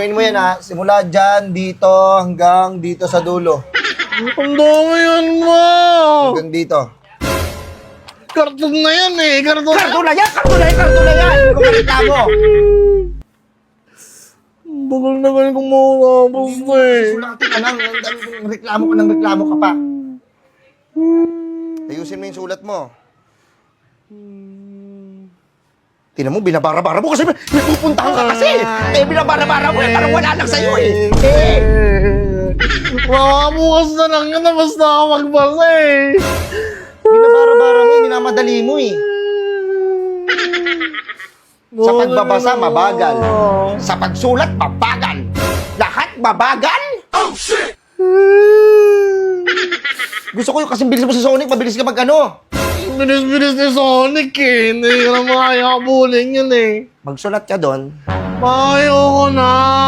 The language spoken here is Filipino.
Gawin mo yan ha, simula dyan, dito, hanggang dito sa dulo. Ang dami yan mo! Hanggang dito. Karton na yan eh! Karton na Karto na yan! Karto na yan! Karto na yan! Kung reklamo! Bagal na galing kong makakapos na eh. Sulatin ka lang. Reklamo ka ng reklamo ka pa. Ayusin mo yung sulat mo. Tinan mo, binabara-bara mo kasi may pupuntahan ka kasi. Eh, binabara-bara mo eh. Parang wala lang sa'yo eh. Eh! Makabukas na lang yan na basta ako magbasa eh. Binabara-bara mo, eh, minamadali mo eh. Sa pagbabasa, mabagal. Sa pagsulat, mabagal. Lahat mabagal? Oh, shit! Gusto ko yung kasing bilis mo sa Sonic, mabilis ka mag ano. Bilis-bilis ni Sonic eh. Hindi ka na makakabulin yun eh. Magsulat ka doon. Ayoko na.